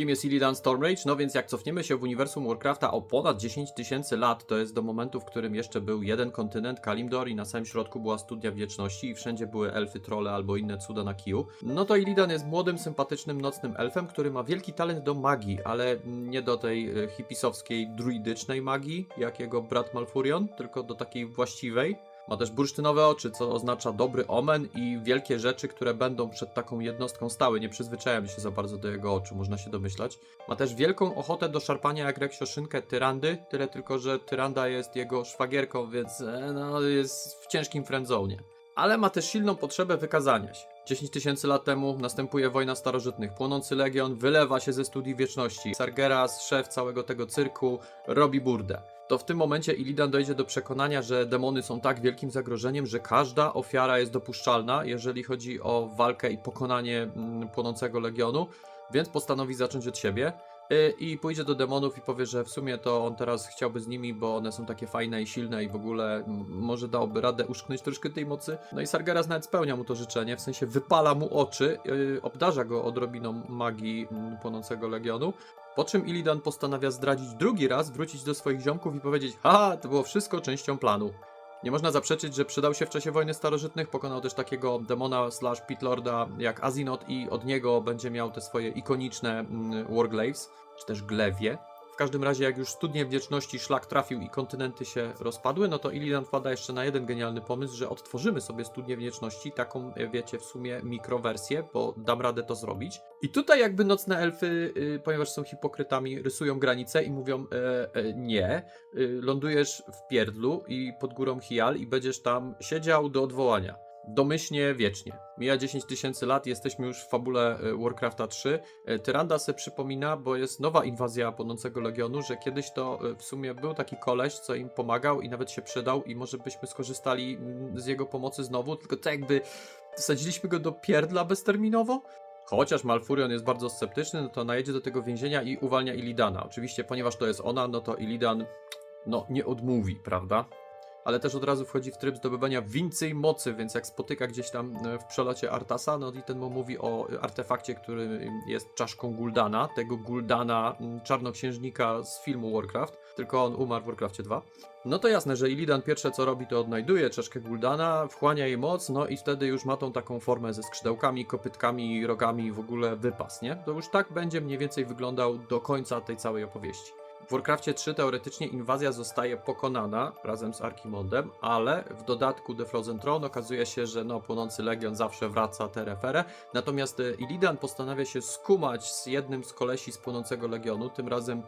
Kim jest Illidan Stormrage? No więc jak cofniemy się w uniwersum Warcrafta o ponad 10 tysięcy lat, to jest do momentu, w którym jeszcze był jeden kontynent, Kalimdor i na samym środku była studnia wieczności i wszędzie były elfy, trolle albo inne cuda na kiju. No to Illidan jest młodym, sympatycznym, nocnym elfem, który ma wielki talent do magii, ale nie do tej e, hipisowskiej, druidycznej magii, jak jego brat Malfurion, tylko do takiej właściwej. Ma też bursztynowe oczy, co oznacza dobry omen i wielkie rzeczy, które będą przed taką jednostką stały. Nie przyzwyczajam się za bardzo do jego oczu, można się domyślać. Ma też wielką ochotę do szarpania jak Reksio szynkę Tyrandy, tyle tylko, że Tyranda jest jego szwagierką, więc e, no, jest w ciężkim friendzone. Ale ma też silną potrzebę wykazania się. 10 tysięcy lat temu następuje wojna starożytnych. Płonący legion wylewa się ze studii wieczności. Sargeras, szef całego tego cyrku, robi burdę. To w tym momencie Illidan dojdzie do przekonania, że demony są tak wielkim zagrożeniem, że każda ofiara jest dopuszczalna, jeżeli chodzi o walkę i pokonanie mm, płonącego legionu, więc postanowi zacząć od siebie. Y, I pójdzie do demonów i powie, że w sumie to on teraz chciałby z nimi, bo one są takie fajne i silne i w ogóle może dałoby radę uszknąć troszkę tej mocy. No i Sargeras nawet spełnia mu to życzenie, w sensie wypala mu oczy, yy, obdarza go odrobiną magii płonącego legionu. Po czym Illidan postanawia zdradzić drugi raz, wrócić do swoich ziomków i powiedzieć: Haha, to było wszystko częścią planu. Nie można zaprzeczyć, że przydał się w czasie wojny starożytnych. Pokonał też takiego demona slash pitlorda jak Azinot i od niego będzie miał te swoje ikoniczne mm, Warglaves, czy też glewie. Każdym razie, jak już studnie wdzięczności szlak trafił i kontynenty się rozpadły, no to Illidan wpada jeszcze na jeden genialny pomysł, że odtworzymy sobie studnię wdzięczności, taką, e, wiecie, w sumie mikrowersję, bo dam radę to zrobić. I tutaj jakby nocne elfy, y, ponieważ są hipokrytami, rysują granice i mówią e, e, nie, y, lądujesz w pierdlu i pod górą Hial i będziesz tam siedział do odwołania. Domyślnie wiecznie. Mija 10 tysięcy lat, jesteśmy już w fabule e, Warcrafta 3. E, Tyranda se przypomina, bo jest nowa inwazja płonącego legionu, że kiedyś to e, w sumie był taki koleś, co im pomagał i nawet się przydał i może byśmy skorzystali mm, z jego pomocy znowu, tylko to jakby wsadziliśmy go do pierdla bezterminowo? Chociaż Malfurion jest bardzo sceptyczny, no to najedzie do tego więzienia i uwalnia Illidana. Oczywiście, ponieważ to jest ona, no to Illidan no nie odmówi, prawda? Ale też od razu wchodzi w tryb zdobywania więcej mocy, więc jak spotyka gdzieś tam e, w przelocie Artasa, no i ten mu mówi o artefakcie, który jest czaszką Guldana, tego Guldana, m, czarnoksiężnika z filmu Warcraft, tylko on umarł w Warcrafcie 2. No to jasne, że Illidan pierwsze co robi, to odnajduje czaszkę Guldana, wchłania jej moc, no i wtedy już ma tą taką formę ze skrzydełkami, kopytkami, rogami i w ogóle wypas, nie? To już tak będzie mniej więcej wyglądał do końca tej całej opowieści. W Warcraftie 3 teoretycznie inwazja zostaje pokonana razem z Arkimondem, ale w dodatku The Frozen Throne okazuje się, że no, płonący legion zawsze wraca terefere. Natomiast e, Illidan postanawia się skumać z jednym z kolesi z płonącego legionu, tym razem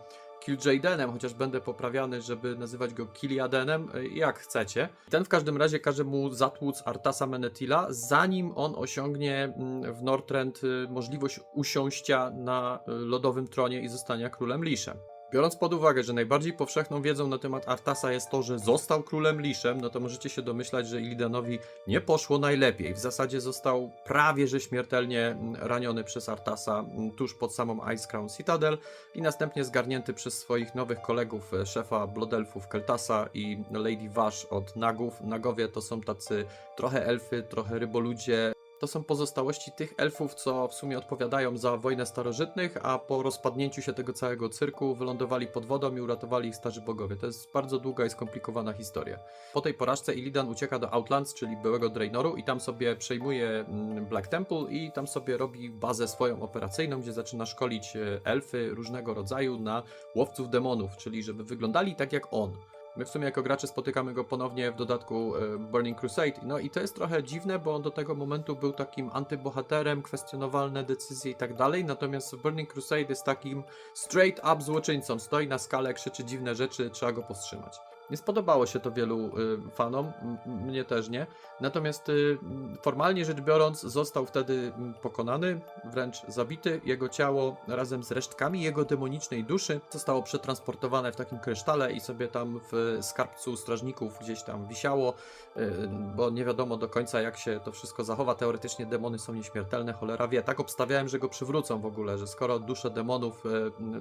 Killjadenem, chociaż będę poprawiany, żeby nazywać go Kiliadenem, e, jak chcecie. Ten w każdym razie każe mu zatłuc Artasa Menetila, zanim on osiągnie mm, w Northrend y, możliwość usiąścia na y, lodowym tronie i zostania królem Liszem. Biorąc pod uwagę, że najbardziej powszechną wiedzą na temat Artasa jest to, że został królem Liszem, no to możecie się domyślać, że Illidanowi nie poszło najlepiej. W zasadzie został prawie że śmiertelnie mm, raniony przez Artasa mm, tuż pod samą Ice Crown Citadel i następnie zgarnięty przez swoich nowych kolegów, e, szefa Blodelfów Keltasa i Lady Vash od Nagów. Nagowie to są tacy trochę elfy, trochę ryboludzie, to są pozostałości tych elfów, co w sumie odpowiadają za wojnę starożytnych, a po rozpadnięciu się tego całego cyrku wylądowali pod wodą i uratowali ich starzy bogowie. To jest bardzo długa i skomplikowana historia. Po tej porażce Illidan ucieka do Outlands, czyli byłego Draenoru i tam sobie przejmuje mm, Black Temple i tam sobie robi bazę swoją operacyjną, gdzie zaczyna szkolić e, elfy różnego rodzaju na łowców demonów, czyli żeby wyglądali tak jak on. My w sumie jako gracze spotykamy go ponownie w dodatku e, Burning Crusade. No i to jest trochę dziwne, bo on do tego momentu był takim antybohaterem, kwestionowalne decyzje i tak dalej. Natomiast Burning Crusade jest takim straight up złoczyńcą. Stoi na skale, krzyczy dziwne rzeczy, trzeba go powstrzymać. Nie spodobało się to wielu y, fanom, mnie też nie. Natomiast y, formalnie rzecz biorąc, został wtedy pokonany, wręcz zabity. Jego ciało razem z resztkami jego demonicznej duszy zostało przetransportowane w takim krysztale i sobie tam w skarbcu strażników gdzieś tam wisiało, y, bo nie wiadomo do końca jak się to wszystko zachowa. Teoretycznie demony są nieśmiertelne, cholera wie. Tak obstawiałem, że go przywrócą w ogóle, że skoro dusze demonów,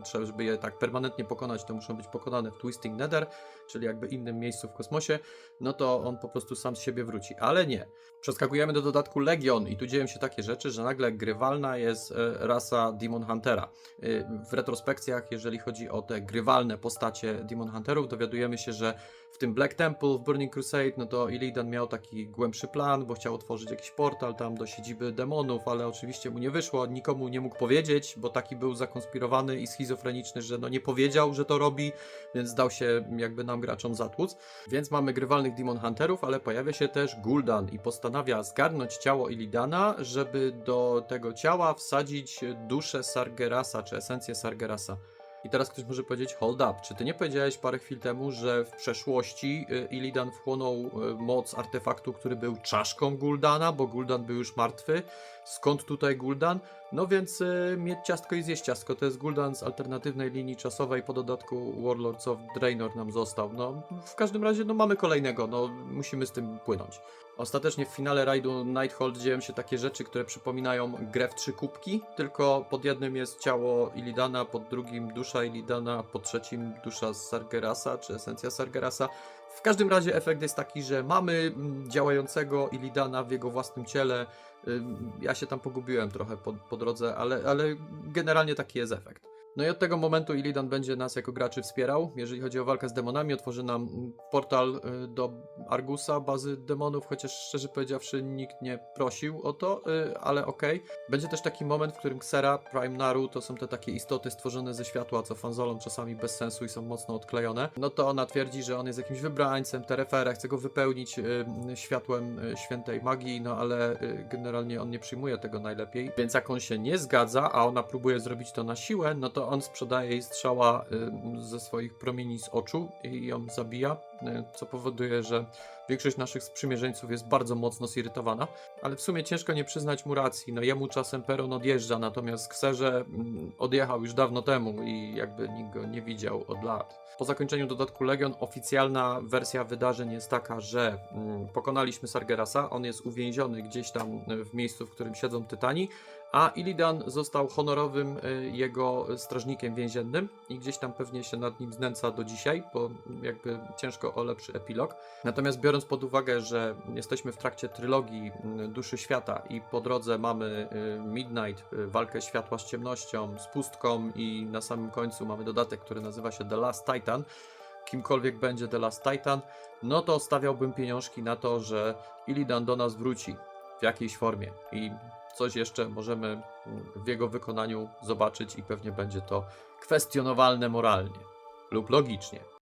trzeba, żeby je tak permanentnie pokonać, to muszą być pokonane w Twisting Nether, czyli jakby innym miejscu w kosmosie, no to on po prostu sam z siebie wróci. Ale nie. Przeskakujemy do dodatku Legion i tu dzieją się takie rzeczy, że nagle grywalna jest e, rasa Demon Huntera. Y, W retrospekcjach, jeżeli chodzi o te grywalne postacie Demon Hunterów, dowiadujemy się, że w tym Black Temple, w Burning Crusade, no to Illidan miał taki głębszy plan, bo chciał otworzyć jakiś portal tam do siedziby demonów, ale oczywiście mu nie wyszło, nikomu nie mógł powiedzieć, bo taki był zakonspirowany i schizofreniczny, że no nie powiedział, że to robi, więc dał się jakby nam graczom zatłuc. Więc mamy grywalnych Demon Hunterów, ale pojawia się też Gul'dan i postanawia zgarnąć ciało Illidana, żeby do tego ciała wsadzić duszę Sargerasa, czy esencję Sargerasa. I teraz ktoś może powiedzieć, hold up, czy ty nie powiedziałeś parę chwil temu, że w przeszłości y, Illidan wchłonął y, moc artefaktu, który był czaszką Guldana, bo Guldan był już martwy? Skąd tutaj Guldan? No więc y, mieć ciastko i zjeść ciastko, to jest Guldan z alternatywnej linii czasowej, po dodatku Warlords of Draenor nam został. No w każdym razie, no mamy kolejnego, no musimy z tym płynąć. Ostatecznie w finale rajdu Nighthold dzieją się takie rzeczy, które przypominają grę w trzy kubki, tylko pod jednym jest ciało Illidana, pod drugim dusza Illidana, pod trzecim dusza Sargerasa, czy esencja Sargerasa. W każdym razie efekt jest taki, że mamy mm, działającego Illidana w jego własnym ciele. Ja się tam pogubiłem trochę po, po drodze, ale, ale generalnie taki jest efekt. No i od tego momentu Illidan będzie nas jako graczy wspierał. Jeżeli chodzi o walkę z demonami, otworzy nam mm, portal y, do Argusa, bazy demonów, chociaż szczerze powiedziawszy nikt nie prosił o to, y, ale okej. Będzie też taki moment, w którym Xera, Prime Naru to są te takie istoty stworzone ze światła, co fanzolom czasami bez sensu i są mocno odklejone. No to ona twierdzi, że on jest jakimś wybrańcem, Terefera, chce go wypełnić y, światłem y, świętej magii, no ale generalnie on nie przyjmuje tego najlepiej. Więc jak on się nie zgadza, a ona próbuje zrobić to na siłę, no to on sprzedaje jej strzała ze swoich promieni z oczu i ją zabija, y, co powoduje, że większość naszych sprzymierzeńców jest bardzo mocno zirytowana, ale w sumie ciężko nie przyznać mu racji. No jemu czasem Peron odjeżdża, natomiast Kserze mm, odjechał już dawno temu i jakby nikt go nie widział od lat. Po zakończeniu dodatku Legion oficjalna wersja wydarzeń jest taka, że mm, pokonaliśmy Sargerasa, on jest uwięziony gdzieś tam y, w miejscu, w którym siedzą Tytani, a Illidan został honorowym y, jego strażnikiem więziennym i gdzieś tam pewnie się nad nim znęca do dzisiaj, bo jakby ciężko o lepszy epilog. Natomiast biorąc pod uwagę, że jesteśmy w trakcie trylogii y, Duszy Świata i po drodze mamy y, Midnight, walkę światła z ciemnością, z pustką i na samym końcu mamy dodatek, który nazywa się The Last Titan, kimkolwiek będzie The Last Titan, no to stawiałbym pieniążki na to, że Illidan do nas wróci w jakiejś formie i coś jeszcze możemy mm, w jego wykonaniu zobaczyć i pewnie będzie to kwestionowalne moralnie lub logicznie.